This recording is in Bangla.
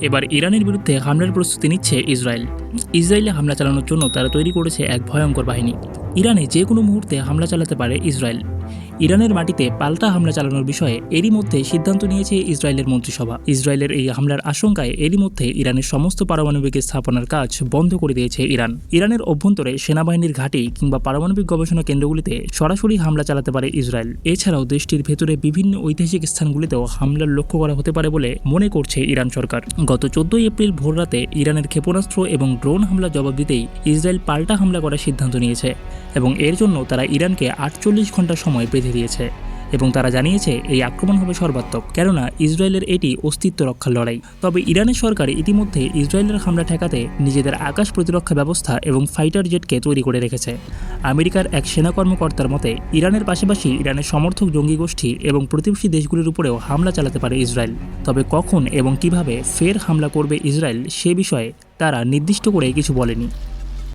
এবার ইরানের বিরুদ্ধে হামলার প্রস্তুতি নিচ্ছে ইসরায়েল। ইসরায়েলে হামলা চালানোর জন্য তারা তৈরি করেছে এক ভয়ঙ্কর বাহিনী। ইরানে যে কোনো মুহূর্তে হামলা চালাতে পারে ইসরায়েল। ইরানের মাটিতে পাল্টা হামলা চালানোর বিষয়ে এরই মধ্যে সিদ্ধান্ত নিয়েছে ইসরায়েলের মন্ত্রিসভা। ইসরায়েলের এই হামলার আশঙ্কায় এরই মধ্যে ইরানের সমস্ত পারমাণবিক স্থাপনার কাজ বন্ধ করে দিয়েছে ইরান। ইরানের অভ্যন্তরে সেনাবাহিনীর ঘাঁটি কিংবা পারমাণবিক গবেষণা কেন্দ্রগুলিতে সরাসরি হামলা চালাতে পারে ইসরায়েল। এছাড়াও দেশটির ভেতরে বিভিন্ন ঐতিহাসিক স্থানগুলিতেও হামলার লক্ষ্য করা হতে পারে বলে মনে করছে ইরান সরকার। গত চোদ্দই এপ্রিল ভোররাতে ইরানের ক্ষেপণাস্ত্র এবং ড্রোন হামলা জবাব দিতেই ইসরায়েল পাল্টা হামলা করার সিদ্ধান্ত নিয়েছে এবং এর জন্য তারা ইরানকে আটচল্লিশ ঘণ্টা সময় বেঁধে দিয়েছে এবং তারা জানিয়েছে এই আক্রমণ হবে সর্বাত্মক, কেননা ইসরায়েলের এটি অস্তিত্ব রক্ষার লড়াই। তবে ইরানের সরকার ইতিমধ্যে ইসরায়েলের হামলা ঠেকাতে নিজেদের আকাশ প্রতিরক্ষা ব্যবস্থা এবং ফাইটার জেটকে তৈরি করে রেখেছে। আমেরিকার এক সেনা কর্মকর্তার মতে, ইরানের পাশাপাশি ইরানের সমর্থক জঙ্গি গোষ্ঠী এবং প্রতিবেশী দেশগুলির উপরেও হামলা চালাতে পারে ইসরায়েল। তবে কখন এবং কীভাবে ফের হামলা করবে ইসরায়েল সে বিষয়ে তারা নির্দিষ্ট করে কিছু বলেনি।